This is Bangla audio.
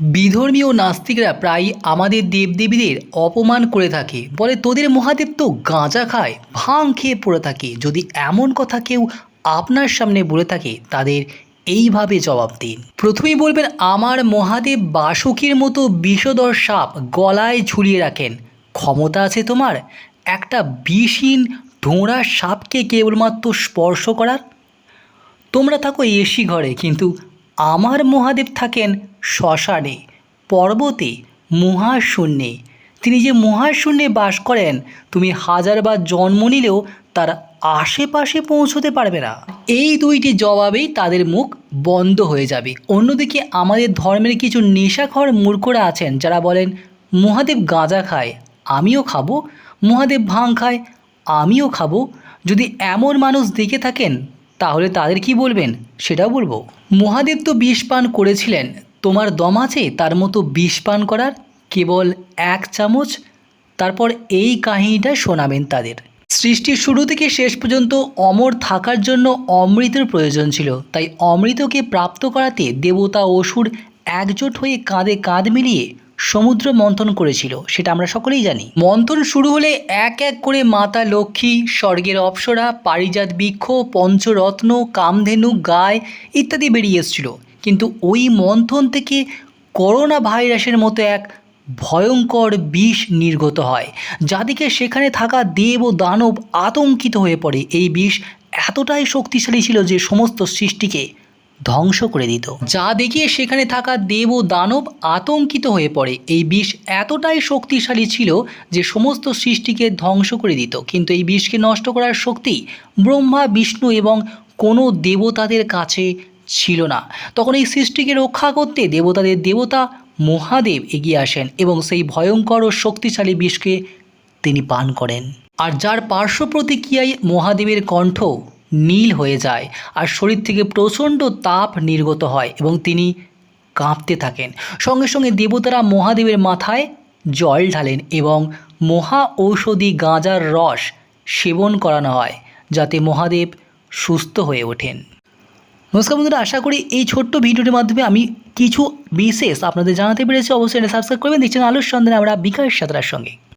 বিধর্মী ও নাস্তিকরা প্রায় আমাদের দেবদেবীদের অপমান করে থাকে। বলে তোদের মহাদেব তো গাঁজা খায়, ভাং খেয়ে পড়ে থাকে। যদি এমন কথা কেউ আপনার সামনে বলে থাকে, তাদের এইভাবে জবাব দিন। প্রথমেই বলবেন, আমার মহাদেব বাসুকির মতো বিষধর সাপ গলায় ঝুলিয়ে রাখেন। ক্ষমতা আছে তোমার? একটা বিষহীন ঢোঁড়া সাপকে কেবলমাত্র স্পর্শ করার? তোমরা থাকো এসি ঘরে, কিন্তু আমার মহাদেব থাকেন শ্মশানে, পর্বতে মহাশূন্যে। তিনি যে মহাশূন্যে বাস করেন, তুমি হাজারবার জন্ম নিলেও তার আশেপাশে পৌঁছতে পারবে না। এই দুইটি জবাবেই তাদের মুখ বন্ধ হয়ে যাবে। অন্যদিকে আমাদের ধর্মের কিছু নেশাখর মূর্খরা আছেন, যারা বলেন, মহাদেব গাঁজা খায়, আমিও খাব। মহাদেব ভাং খায়, আমিও খাব। যদি এমন মানুষ দেখে থাকেন তাহলে তাদের কি বলবেন? সেটাও বলব। মহাদেব তো বিষ পান করেছিলেন। তোমার দম আছে? তার মতো বিষ পান করার? কেবল এক চামচ? তারপর এই কাহিনীটা শোনাবেন তাদের। সৃষ্টির শুরু থেকে শেষ পর্যন্ত অমর থাকার জন্য অমৃতের প্রয়োজন ছিল। তাই অমৃতকে প্রাপ্ত করাতে দেবতা অসুর একজোট হয়ে কাঁধে কাঁধ মিলিয়ে সমুদ্র মন্থন করেছিল, সেটা আমরা সকলেই জানি। মন্থন শুরু হলে এক এক করে মাতা লক্ষ্মী, স্বর্গের অপ্সরা, পারিজাত বৃক্ষ, পঞ্চরত্ন, কামধেনু গায় ইত্যাদি বেরিয়ে এসেছিল। কিন্তু ওই মন্থন থেকে করোনা ভাইরাসের মতো এক ভয়ঙ্কর বিষ নির্গত হয়, যাদিকে সেখানে থাকা দেব ও দানব আতঙ্কিত হয়ে পড়ে। এই বিষ এতটাই শক্তিশালী ছিল যে সমস্ত সৃষ্টিকে ধ্বংস করে দিত। যা দেখিয়ে সেখানে থাকা দেব দানব আতঙ্কিত হয়ে পড়ে। এই বিষ এতটাই শক্তিশালী ছিল যে সমস্ত সৃষ্টিকে ধ্বংস করে দিত। কিন্তু এই বিষকে নষ্ট করার শক্তি ব্রহ্মা, বিষ্ণু এবং কোনো দেবতাদের কাছে ছিল না। তখন এই সৃষ্টিকে রক্ষা করতে দেবতাদের দেবতা মহাদেব এগিয়ে আসেন এবং সেই ভয়ঙ্কর ও শক্তিশালী বিষকে তিনি পান করেন। আর যার পার্শ্ব প্রতিক্রিয়ায় মহাদেবের কণ্ঠ নীল হয়ে যায় আর শরীর থেকে প্রচণ্ড তাপ নির্গত হয় এবং তিনি কাঁপতে থাকেন। সঙ্গে সঙ্গে দেবতারা মহাদেবের মাথায় জল ঢালেন এবং মহা ঔষধি গাঁজার রস সেবন করানো হয় যাতে মহাদেব সুস্থ হয়ে ওঠেন। নমস্কার বন্ধুরা, আশা করি এই ছোট্ট ভিডিওটির মাধ্যমে আমি কিছু বিশেষ আপনাদের জানাতে পেরেছি। অবশ্যই সাবস্ক্রাইব করবেন, দেখছেন আলোর সন্ধানে আমরা বিকাশ সাঁতরার সঙ্গে।